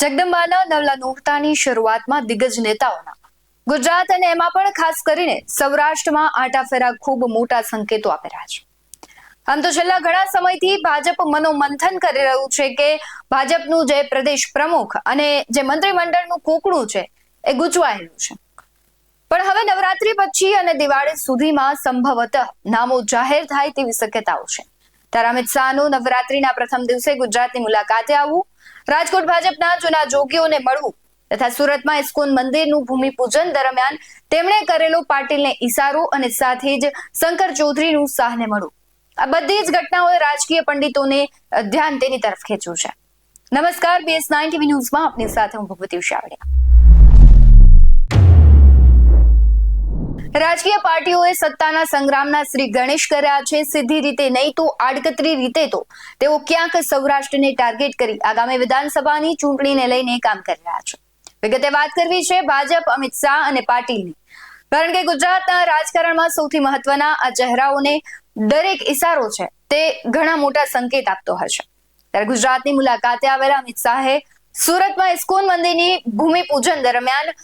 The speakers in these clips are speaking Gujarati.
જગદંબાના નવલા નોરતાની શરૂઆતમાં દિગ્ગજ નેતાઓના. ગુજરાત અને એમાં પણ ખાસ કરીને સૌરાષ્ટ્રમાં આટાફેરા ખૂબ મોટા સંકેતો આપી રહ્યા છે આમ તો છેલ્લા ઘણા સમયથી ભાજપ મનોમંથન કરી રહ્યું છે કે ભાજપનું જે પ્રદેશ પ્રમુખ અને જે મંત્રીમંડળનું કોકડું છે એ ગૂંચવાયેલું છે. પણ હવે નવરાત્રી પછી અને દિવાળી સુધીમાં સંભવતઃ નામો જાહેર થાય તેવી શક્યતાઓ છે. ત્યારે અમિત શાહનું નવરાત્રીના પ્રથમ દિવસે ગુજરાતની મુલાકાતે આવવું રાજકોટ ભાજપના જૂના જોગીઓને મળવું તથા સુરતમાં ઇસ્કોન મંદિરનું ભૂમિપૂજન દરમિયાન તેમણે કરેલો પાટીલને ઈશારો અને સાથે જ શંકર ચૌધરીનું શાહને મળવું. આ બધી જ ઘટનાઓએ રાજકીય પંડિતોને ધ્યાન તેની તરફ ખેંચ્યું છે. નમસ્કાર બીએસ નાઇન ટીવી ન્યૂઝમાં આપની સાથે હું ભગવતી શાવડિયા રાજકીય પાર્ટીઓએ સત્તાના સંગ્રામના શ્રી ગણેશ કર્યા છે. સીધી રીતે નહીં તો આડકતરી રીતે તો તેઓ ક્યાંક સૌરાષ્ટ્રને ટાર્ગેટ કરી આગામી વિધાનસભાની ચૂંટણીને લઈને કામ કરી રહ્યા છે. વિગતે વાત કરવી છે ભાજપ, અમિત શાહ અને પાટીલની. કારણ કે ગુજરાતના રાજકારણમાં સૌથી મહત્વના આ ચહેરાઓને દરેક ઇશારો છે તે ઘણા મોટા સંકેત આપતો હશે ત્યારે ગુજરાતની મુલાકાતે આવેલા અમિત શાહે સુરતમાં ઇસ્કોન મંદિરની ભૂમિપૂજન દરમિયાન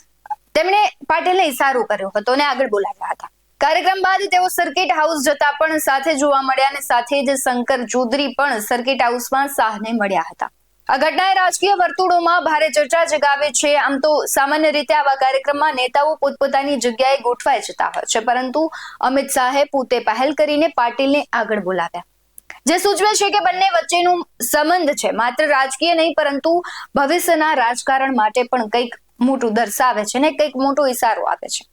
તેમણે પાટીલને ઇશારો કર્યો હતો અને આગળ બોલાવ્યા હતા. કાર્યક્રમ બાદ તેઓ સર્કિટ હાઉસ જતા પણ સાથે જોવા મળ્યા અને સાથે જ શંકર ચૌધરી પણ સર્કિટ હાઉસમાં શાહને મળ્યા હતા. આ ઘટનાએ રાજકીય વર્તુળોમાં ભારે ચર્ચા જગાવે છે. આમ તો સામાન્ય રીતે આવા કાર્યક્રમમાં નેતાઓ પોતપોતાની જગ્યાએ ગોઠવાઈ જતા હોય છે, પરંતુ અમિત શાહે પોતે પહેલ કરીને પાટીલને આગળ બોલાવ્યા. જે સૂચવે છે કે બંને વચ્ચેનું સંબંધ છે, માત્ર રાજકીય નહીં, પરંતુ ભવિષ્યના રાજકારણ માટે પણ કંઈક મોટું દર્શાવે છે ને કંઈક મોટો ઇશારો આપે છે.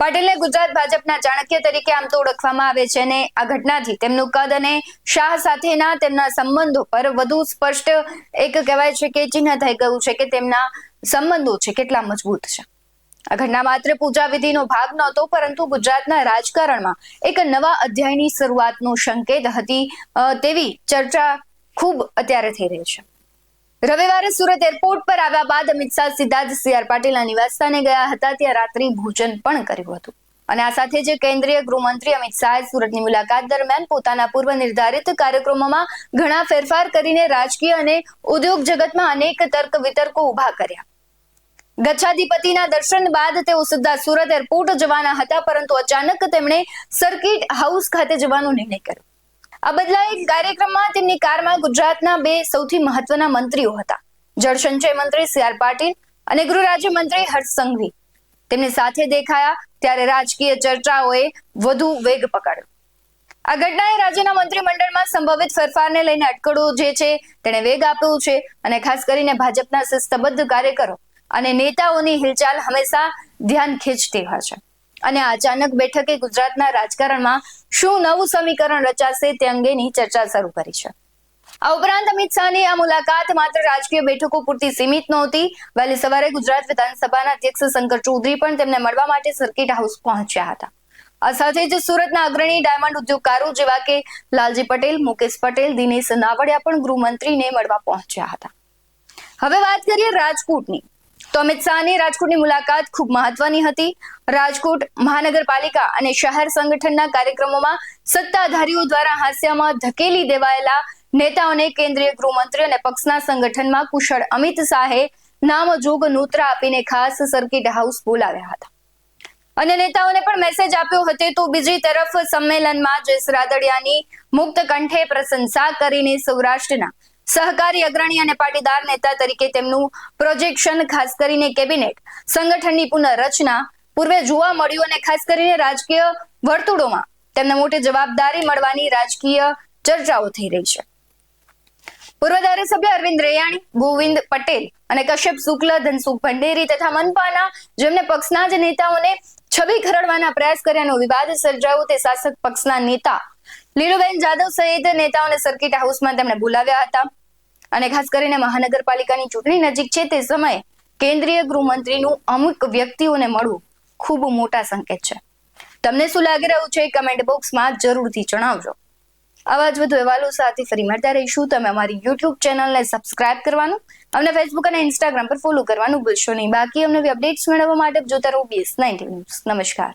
પાટીલને ગુજરાત ભાજપના ચાણક્ય તરીકે આમ તો ઓળખવામાં આવે છે અને આ ઘટનાથી તેમનું કદ અને શાહ સાથેના તેમના સંબંધો પર વધુ સ્પષ્ટ એક કહેવાય છે કે ચિહ્ન થઈ ગયું છે કે તેમના સંબંધો છે કેટલા મજબૂત છે. આ ઘટના માત્ર પૂજા વિધિનો ભાગ નહોતો, પરંતુ ગુજરાતના રાજકારણમાં એક નવા અધ્યાયની શરૂઆતનો સંકેત હતી તેવી ચર્ચા ખૂબ અત્યારે થઈ રહી છે. રવિવારે સુરત એરપોર્ટ પર આવ્યા બાદ અમિત શાહ સીધા જ સીઆર પાટીલના નિવાસસ્થાને ગયા હતા. ત્યાં રાત્રિ ભોજન પણ કર્યું હતું. અને આ સાથે જ કેન્દ્રીય ગૃહમંત્રી અમિત શાહે સુરતની મુલાકાત દરમિયાન પોતાના પૂર્વ નિર્ધારિત કાર્યક્રમોમાં ઘણા ફેરફાર કરીને રાજકીય અને ઉદ્યોગ જગતમાં અનેક તર્ક વિતર્કો ઊભા કર્યા. ગચ્છાધિપતિના દર્શન બાદ તેઓ સીધા સુરત એરપોર્ટ જવાના હતા, પરંતુ અચાનક તેમણે સર્કિટ હાઉસ ખાતે જવાનો નિર્ણય કર્યો. આ બદલાયેલ કાર્યક્રમમાં તેમની કારમાં ગુજરાતના બે સૌથી મહત્વના મંત્રીઓ હતા. જળસંચય મંત્રી સી આર પાટીલ અને ગૃહ રાજ્ય મંત્રી હર્ષ સંઘવી. તેમની સાથે દેખાયા ત્યારે રાજકીય ચર્ચાઓએ વધુ વેગ પકડ્યો. આ ઘટનાએ રાજ્યના મંત્રીમંડળમાં સંભવિત ફેરફારને લઈને અટકળો જે છે તેણે વેગ આપ્યો છે અને ખાસ કરીને ભાજપના શિસ્તબદ્ધ કાર્યકરો અને નેતાઓની હિલચાલ હંમેશા ધ્યાન ખેંચતી હોય છે. અને અચાનક બેઠકે ગુજરાતના રાજકારણમાં શું નવું સમીકરણ રચાશે તે અંગેની ચર્ચા શરૂ કરી છે. આ ઉપરાંત અમિત શાહની આ મુલાકાત માત્ર રાજકીય બેઠકો પૂરતી સીમિત નહોતી. વહેલી સવારે ગુજરાત વિધાનસભાના અધ્યક્ષ શંકર ચૌધરી પણ તેમને મળવા માટે સર્કિટ હાઉસ પહોંચ્યા હતા. આ સાથે જ સુરતના અગ્રણી ડાયમંડ ઉદ્યોગકારો જેવા કે લાલજી પટેલ, મુકેશ પટેલ, દિનેશ નાવડિયા પણ ગૃહમંત્રીને મળવા પહોંચ્યા હતા. હવે વાત કરીએ રાજકોટની. તો અમિત શાહની રાજકોટની મુલાકાત ખૂબ મહત્વની હતી. રાજકોટ મહાનગરપાલિકા અને શહેર સંગઠનના કાર્યક્રમોમાં સત્તાધારીઓ દ્વારા હાસ્યામાં ધકેલી દેવાયેલા નેતાઓને કેન્દ્રીય ગૃહમંત્રી અને પક્ષના સંગઠનમાં કુશળ અમિત શાહે નામજોગ નૂતરા આપીને ખાસ સર્કિટ હાઉસ બોલાવ્યા હતા. અને નેતાઓને પણ મેસેજ આપ્યો હતો તો બીજી તરફ સંમેલનમાં જયેશ રાદડિયાની મુક્ત કંઠે પ્રશંસા કરીને સૌરાષ્ટ્રના સહકારી અગ્રણી અને પાટીદાર નેતા તરીકે તેમનું પ્રોજેક્શન ખાસ કરીને કેબિનેટ સંગઠનની પુનઃરચના પૂર્વે જોવા મળ્યું અને ખાસ કરીને રાજકીય વર્તુળોમાં તેમને મોટી જવાબદારી મળવાની રાજકીય ચર્ચાઓ થઈ રહી છે. પૂર્વ ધારાસભ્ય અરવિંદ રેયાણી, ગોવિંદ પટેલ અને કશ્યપ શુક્લ, ધનસુખ ભંડેરી તથા મનપાના જેમને પક્ષના જ નેતાઓને છબી ખરડવાના પ્રયાસ કર્યાનો વિવાદ સર્જાયો તે શાસક પક્ષના નેતા લીલુબેન જાદવ સહિત નેતાઓને સર્કિટ હાઉસમાં તેમણે બોલાવ્યા હતા. અને ખાસ કરીને મહાનગરપાલિકાની ચૂંટણી નજીક છે, તે સમયે કેન્દ્રીય ગૃહમંત્રીનું અમુક વ્યક્તિઓને મળવું ખૂબ મોટા સંકેત છે. તમને શું લાગી રહ્યું છે કમેન્ટ બોક્સમાં જરૂરથી જણાવજો. આવા જ વધુ અહેવાલો સાથે ફરી મળતા રહીશું. તમે અમારી યુટ્યુબ ચેનલને સબસ્ક્રાઇબ કરવાનું, અમને ફેસબુક અને ઇન્સ્ટાગ્રામ પર ફોલો કરવાનું ભૂલશો નહીં. બાકી અમને અપડેટ્સ મેળવવા માટે જોતા રહો બીએસ નાઇન્ટી ન્યૂઝ નમસ્કાર.